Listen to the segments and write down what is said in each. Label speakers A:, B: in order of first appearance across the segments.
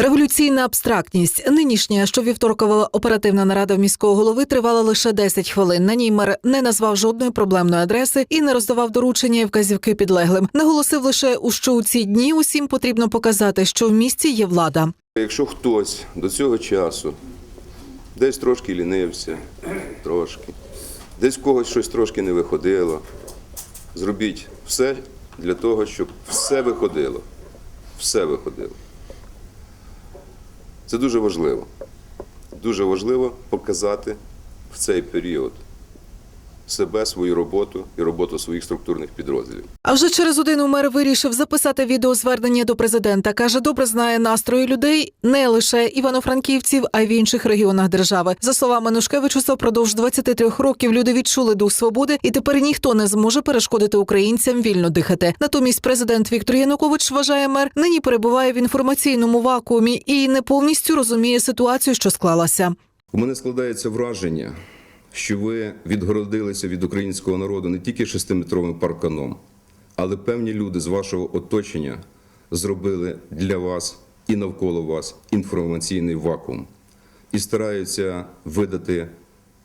A: Революційна абстрактність. Нинішня щовівторкова оперативна нарада міського голови тривала лише 10 хвилин. На ній мер не назвав жодної проблемної адреси і не роздавав доручення і вказівки підлеглим. Наголосив лише, у що у ці дні усім потрібно показати, що в місті є влада.
B: Якщо хтось до цього часу десь трошки лінився, трошки, десь когось щось трошки не виходило, зробіть все для того, щоб все виходило. Все виходило. Це дуже важливо. Дуже важливо показати в цей період себе, свою роботу і роботу своїх структурних підрозділів.
A: А вже через годину мер вирішив записати відеозвернення до президента. каже, добре знає настрої людей не лише івано-франківців, а й в інших регіонах держави. За словами Нушкевичуса, впродовж 23 років люди відчули дух свободи, і тепер ніхто не зможе перешкодити українцям вільно дихати. Натомість президент Віктор Янукович вважає мер, нині перебуває в інформаційному вакуумі і не повністю розуміє ситуацію, що склалася.
B: У мене складається враження, що ви відгородилися від українського народу не тільки шестиметровим парканом, але певні люди з вашого оточення зробили для вас і навколо вас інформаційний вакуум і стараються видати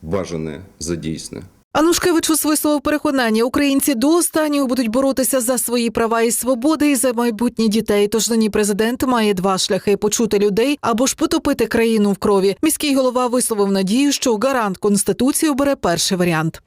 B: бажане за дійсне.
A: Анушкевичус висловив переконання, українці до останнього будуть боротися за свої права і свободи і за майбутнє дітей. Тож нині президент має два шляхи почути людей або ж потопити країну в крові. Міський голова висловив надію, що гарант конституції обере перший варіант.